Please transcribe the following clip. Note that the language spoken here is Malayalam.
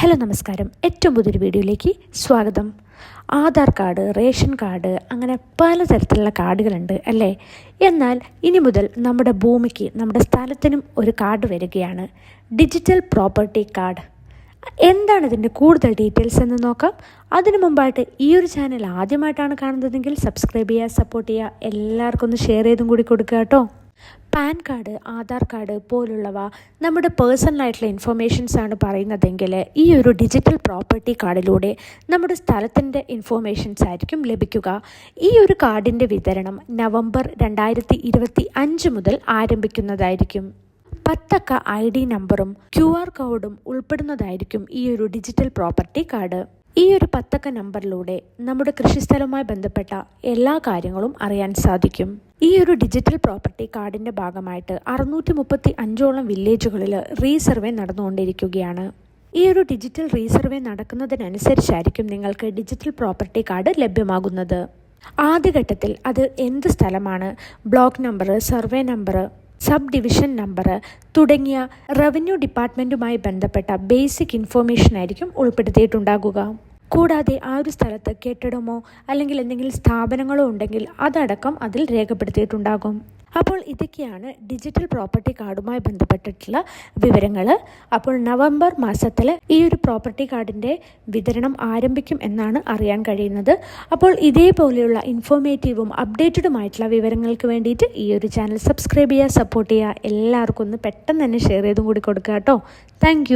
ഹലോ നമസ്കാരം. ഏറ്റവും പുതിയൊരു വീഡിയോയിലേക്ക് സ്വാഗതം. ആധാർ കാർഡ് റേഷൻ കാർഡ് അങ്ങനെ പലതരത്തിലുള്ള കാർഡുകളുണ്ട് അല്ലേ? എന്നാൽ ഇനി മുതൽ നമ്മുടെ ഭൂമിക്ക് നമ്മുടെ സ്ഥലത്തിനും ഒരു കാർഡ് വരികയാണ്. Digital property card. എന്താണ് ഇതിന്റെ കൂടുതൽ ഡീറ്റെയിൽസ് എന്ന് നോക്കാം? അതിനു മുമ്പായിട്ട് ഈ ഒരു ചാനൽ ആദ്യമായിട്ടാണ് കാണുന്നതെങ്കിൽ സബ്സ്ക്രൈബ് ചെയ്യുക സപ്പോർട്ട് ചെയ്യുക എല്ലാവർക്കും ഒന്ന് ഷെയർ ചെയ്തും കൂടി കൊടുക്കുക കേട്ടോ. പാൻ കാർഡ് ആധാർ കാർഡ് പോലുള്ളവ നമ്മുടെ പേഴ്സണലായിട്ടുള്ള ആണ് പറയുന്നതെങ്കിൽ ഈ ഒരു ഡിജിറ്റൽ പ്രോപ്പർട്ടി കാർഡിലൂടെ നമ്മുടെ സ്ഥലത്തിന്റെ ഇൻഫോർമേഷൻസ് ആയിരിക്കും ലഭിക്കുക. ഈ ഒരു കാർഡിന്റെ വിതരണം നവംബർ രണ്ടായിരത്തി ഇരുപത്തി അഞ്ച് മുതൽ ആരംഭിക്കുന്നതായിരിക്കും. പത്തക്ക ഐ ഡി നമ്പറും ക്യു ആർ കോഡും ഉൾപ്പെടുന്നതായിരിക്കും ഈ ഒരു ഡിജിറ്റൽ പ്രോപ്പർട്ടി കാർഡ്. ഈ ഒരു പത്തക്ക നമ്പറിലൂടെ നമ്മുടെ കൃഷിസ്ഥലവുമായി ബന്ധപ്പെട്ട എല്ലാ കാര്യങ്ങളും അറിയാൻ സാധിക്കും. ഈ ഒരു ഡിജിറ്റൽ പ്രോപ്പർട്ടി കാർഡിന്റെ ഭാഗമായിട്ട് അറുന്നൂറ്റി മുപ്പത്തി അഞ്ചോളം വില്ലേജുകളിൽ റീസർവേ നടന്നുകൊണ്ടിരിക്കുകയാണ്. ഈ ഒരു ഡിജിറ്റൽ റീസർവേ നടക്കുന്നതിനനുസരിച്ചായിരിക്കും നിങ്ങൾക്ക് ഡിജിറ്റൽ പ്രോപ്പർട്ടി കാർഡ് ലഭ്യമാകുന്നത്. ആദ്യഘട്ടത്തിൽ അത് എന്ത് സ്ഥലമാണ്? Block number survey number sub division number തുടങ്ങിയ റവന്യൂ ഡിപ്പാർട്ട്മെന്റുമായി ബന്ധപ്പെട്ട ബേസിക് ഇൻഫോർമേഷൻ ആയിരിക്കും ഉൾപ്പെടുത്തിയിട്ടുണ്ടാകുക. കൂടാതെ ആ ഒരു സ്ഥലത്ത് കെട്ടിടമോ അല്ലെങ്കിൽ എന്തെങ്കിലും സ്ഥാപനങ്ങളോ ഉണ്ടെങ്കിൽ അതടക്കം അതിൽ രേഖപ്പെടുത്തിയിട്ടുണ്ടാകും. അപ്പോൾ ഇതൊക്കെയാണ് ഡിജിറ്റൽ പ്രോപ്പർട്ടി കാർഡുമായി ബന്ധപ്പെട്ടിട്ടുള്ള വിവരങ്ങൾ. അപ്പോൾ നവംബർ മാസത്തിൽ ഈ ഒരു പ്രോപ്പർട്ടി കാർഡിന്റെ വിതരണം ആരംഭിക്കും എന്നാണ് അറിയാൻ കഴിയുന്നത്. അപ്പോൾ ഇതേപോലെയുള്ള ഇൻഫോർമേറ്റീവും അപ്ഡേറ്റഡുമായിട്ടുള്ള വിവരങ്ങൾക്ക് വേണ്ടിയിട്ട് ഈ ഒരു ചാനൽ സബ്സ്ക്രൈബ് ചെയ്യുക സപ്പോർട്ട് ചെയ്യുക. എല്ലാവർക്കും ഒന്ന് പെട്ടെന്ന് തന്നെ ഷെയർ ചെയ്തും കൂടി കൊടുക്കുക കേട്ടോ. താങ്ക്